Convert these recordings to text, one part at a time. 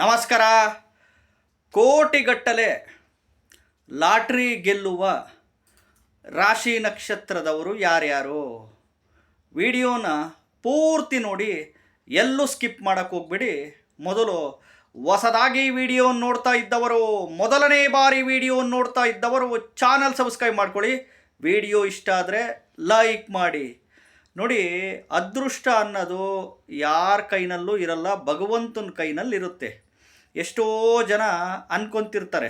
ನಮಸ್ಕಾರ. ಕೋಟಿಗಟ್ಟಲೆ ಲಾಟ್ರಿ ಗೆಲ್ಲುವ ರಾಶಿ ನಕ್ಷತ್ರದವರು ಯಾರ್ಯಾರು? ವಿಡಿಯೋನ ಪೂರ್ತಿ ನೋಡಿ, ಎಲ್ಲೂ ಸ್ಕಿಪ್ ಮಾಡೋಕ್ಕೆ ಹೋಗ್ಬಿಡಿ. ಮೊದಲು ಹೊಸದಾಗಿ ವಿಡಿಯೋ ನೋಡ್ತಾ ಇದ್ದವರು, ಮೊದಲನೇ ಬಾರಿ ವಿಡಿಯೋ ನೋಡ್ತಾ ಇದ್ದವರು, ಚಾನಲ್ ಸಬ್ಸ್ಕ್ರೈಬ್ ಮಾಡ್ಕೊಳ್ಳಿ. ವಿಡಿಯೋ ಇಷ್ಟ ಆದರೆ ಲೈಕ್ ಮಾಡಿ. ನೋಡಿ, ಅದೃಷ್ಟ ಅನ್ನೋದು ಯಾರ ಕೈನಲ್ಲೂ ಇರಲ್ಲ, ಭಗವಂತನ ಕೈನಲ್ಲಿ ಇರುತ್ತೆ ಎಷ್ಟೋ ಜನ ಅನ್ಕೊಂತಿರ್ತಾರೆ,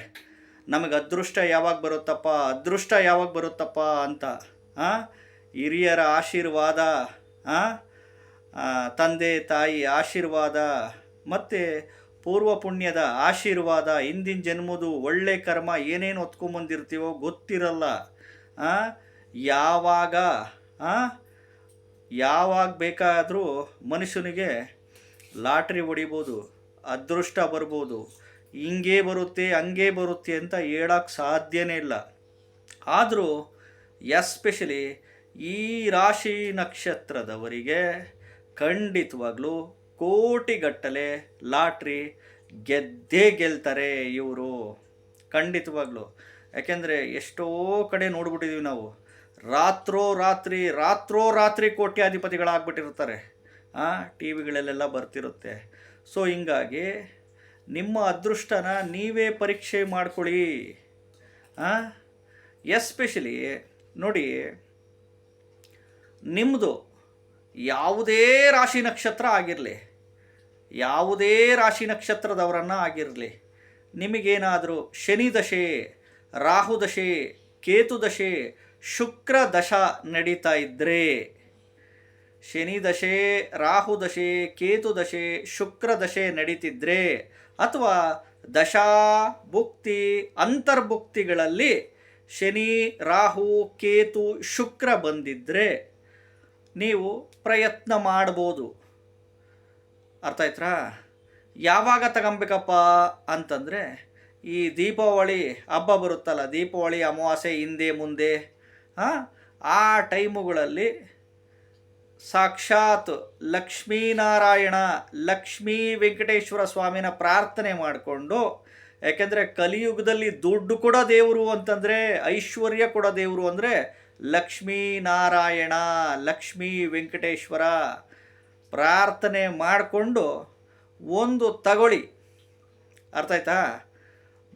ನಮಗೆ ಅದೃಷ್ಟ ಯಾವಾಗ ಬರುತ್ತಪ್ಪ, ಅದೃಷ್ಟ ಯಾವಾಗ ಬರುತ್ತಪ್ಪ ಅಂತ? ಹಿರಿಯರ ಆಶೀರ್ವಾದ ತಂದೆ, ತಾಯಿ ಆಶೀರ್ವಾದ, ಮತ್ತು ಪೂರ್ವ ಪುಣ್ಯದ ಆಶೀರ್ವಾದ, ಹಿಂದಿನ ಜನ್ಮದು ಒಳ್ಳೆ ಕರ್ಮ ಏನೇನು ಹೊತ್ಕೊಂಬಂದಿರ್ತೀವೋ ಗೊತ್ತಿರಲ್ಲ? ಯಾವಾಗ? ಯಾವಾಗ ಬೇಕಾದರೂ ಮನುಷ್ಯನಿಗೆ ಲಾಟ್ರಿ ಹೊಡಿಬೋದು, ಅದೃಷ್ಟ ಬರ್ಬೋದು. ಹಿಂಗೆ ಬರುತ್ತೆ, ಹಂಗೆ ಬರುತ್ತೆ ಅಂತ ಹೇಳೋಕ್ಕೆ ಸಾಧ್ಯನೇ ಇಲ್ಲ. ಆದರೂ ಎಸ್ಪೆಷಲಿ ಈ ರಾಶಿ ನಕ್ಷತ್ರದವರಿಗೆ ಖಂಡಿತವಾಗ್ಲೂ ಕೋಟಿಗಟ್ಟಲೆ ಲಾಟ್ರಿ ಗೆದ್ದೇ ಗೆಲ್ತಾರೆ ಇವರು. ಖಂಡಿತವಾಗ್ಲೂ. ಯಾಕೆಂದರೆ ಎಷ್ಟೋ ಕಡೆ ನೋಡ್ಬಿಟ್ಟಿದ್ದೀವಿ ನಾವು. ರಾತ್ರೋ ರಾತ್ರಿ ರಾತ್ರೋ ರಾತ್ರಿ ಕೋಟ್ಯಾಧಿಪತಿಗಳಾಗ್ಬಿಟ್ಟಿರ್ತಾರೆ ಟಿ ವಿಗಳಲ್ಲೆಲ್ಲ ಬರ್ತಿರುತ್ತೆ. ಸೊ ಹಿಂಗಾಗಿ ನಿಮ್ಮ ಅದೃಷ್ಟನ ನೀವೇ ಪರೀಕ್ಷೆ ಮಾಡ್ಕೊಳ್ಳಿ. ಎಸ್ಪೆಷಲಿ ನೋಡಿ ನಿಮ್ಮದು ಯಾವುದೇ ರಾಶಿ ನಕ್ಷತ್ರ ಆಗಿರಲಿ, ಯಾವುದೇ ರಾಶಿ ನಕ್ಷತ್ರದವರನ್ನು ಆಗಿರಲಿ, ನಿಮಗೇನಾದರೂ ಶನಿ ದಶೆ ಕೇತುದಶೆ ದಶೆ, ಕೇತು ದಶೆ ಶುಕ್ರ ದಶ ನಡೀತಾ ಇದ್ದರೆ ಶನಿ ದಶೆ, ರಾಹು ದಶೆ, ಕೇತು ದಶೆ, ಶುಕ್ರ ದಶೆ ನಡೀತಿದ್ರೆ, ಅಥವಾ ದಶಾ ಭುಕ್ತಿ, ಅಂತರ್ಭುಕ್ತಿಗಳಲ್ಲಿ ಶನಿ, ರಾಹು, ಕೇತು, ಶುಕ್ರ ಬಂದಿದ್ದರೆ ನೀವು ಪ್ರಯತ್ನ ಮಾಡ್ಬೋದು. ಅರ್ಥ ಆಯ್ತಾ ಯಾವಾಗ ತಗೊಬೇಕಪ್ಪ ಅಂತಂದರೆ, ಈ ದೀಪಾವಳಿ ಹಬ್ಬ ಬರುತ್ತಲ್ಲ, ದೀಪಾವಳಿ ಅಮಾವಾಸ್ಯೆ ಹಿಂದೆ ಮುಂದೆ ಆ, ಟೈಮುಗಳಲ್ಲಿ ಸಾಕ್ಷಾತ್ ಲಕ್ಷ್ಮೀನಾರಾಯಣ ಲಕ್ಷ್ಮೀ ವೆಂಕಟೇಶ್ವರ ಸ್ವಾಮಿನ ಪ್ರಾರ್ಥನೆ ಮಾಡಿಕೊಂಡು ಯಾಕೆಂದರೆ ಕಲಿಯುಗದಲ್ಲಿ ದುಡ್ಡು ಕೊಡೋ ದೇವರು ಅಂತಂದರೆ ಐಶ್ವರ್ಯ ಕೊಡೋ ದೇವರು ಅಂದರೆ ಲಕ್ಷ್ಮೀನಾರಾಯಣ ಲಕ್ಷ್ಮೀ ವೆಂಕಟೇಶ್ವರ ಪ್ರಾರ್ಥನೆ ಮಾಡಿಕೊಂಡು ಒಂದು ತಗೊಳ್ಳಿ. ಅರ್ಥ ಆಯ್ತಾ?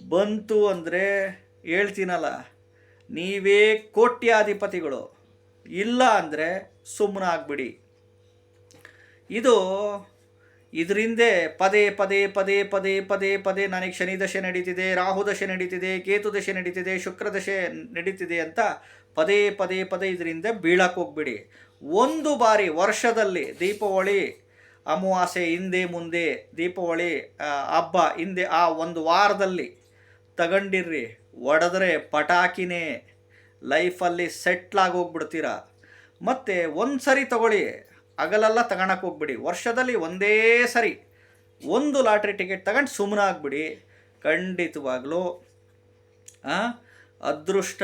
ಬಂತು ಅಂದರೆ ಹೇಳ್ತೀನಲ್ಲ ನೀವೇ ಕೋಟ್ಯಾಧಿಪತಿಗಳು. ಇಲ್ಲ ಅಂದರೆ ಸುಮ್ಮನಾಗ್ಬಿಡಿ ಇದು ಇದರಿಂದೇ ಪದೇ ಪದೇ ಪದೇ ಪದೇ ಪದೇ ಪದೇ ನನಗೆ ಶನಿ ದಶೆ ನಡೀತಿದೆ, ರಾಹು ದಶೆ ನಡೀತಿದೆ, ಕೇತು ದಶೆ ನಡೀತಿದೆ, ಶುಕ್ರ ದಶೆ ನಡೀತಿದೆ ಅಂತ ಪದೇ ಪದೇ ಪದೇ ಇದರಿಂದ ಬೀಳಕ್ಕೆ ಹೋಗ್ಬಿಡಿ. ಒಂದು ಬಾರಿ ವರ್ಷದಲ್ಲಿ ದೀಪಾವಳಿ ಅಮಾವಾಸ್ಯೆ ಹಿಂದೆ ಮುಂದೆ, ದೀಪಾವಳಿ ಹಬ್ಬ ಹಿಂದೆ ಆ ಒಂದು ವಾರದಲ್ಲಿ ತಗೊಂಡಿರ್ರಿ. ಒಡೆದ್ರೆ ಪಟಾಕಿನೇ ಲೈಫಲ್ಲಿ ಸೆಟ್ಲಾಗಿ ಹೋಗ್ಬಿಡ್ತೀರ ಮತ್ತು ಒಂದು ಸರಿ ತಗೊಳ್ಳಿ, ಹಗಲೆಲ್ಲ ತಗೊಳಕ್ಕೆ ಹೋಗ್ಬಿಡಿ. ವರ್ಷದಲ್ಲಿ ಒಂದೇ ಸರಿ ಒಂದು ಲಾಟ್ರಿ ಟಿಕೆಟ್ ತಗೊಂಡು ಸುಮ್ಮನೆ ಆಗ್ಬಿಡಿ. ಖಂಡಿತವಾಗ್ಲೂ ಅದೃಷ್ಟ,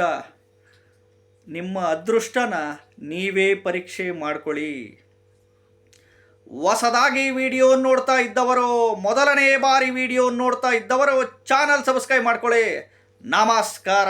ನಿಮ್ಮ ಅದೃಷ್ಟನ ನೀವೇ ಪರೀಕ್ಷೆ ಮಾಡ್ಕೊಳ್ಳಿ. ಹೊಸದಾಗಿ ವಿಡಿಯೋ ನೋಡ್ತಾ ಇದ್ದವರು, ಮೊದಲನೇ ಬಾರಿ ವಿಡಿಯೋ ನೋಡ್ತಾ ಇದ್ದವರು, ಚಾನಲ್ ಸಬ್ಸ್ಕ್ರೈಬ್ ಮಾಡ್ಕೊಳ್ಳಿ. ನಮಸ್ಕಾರ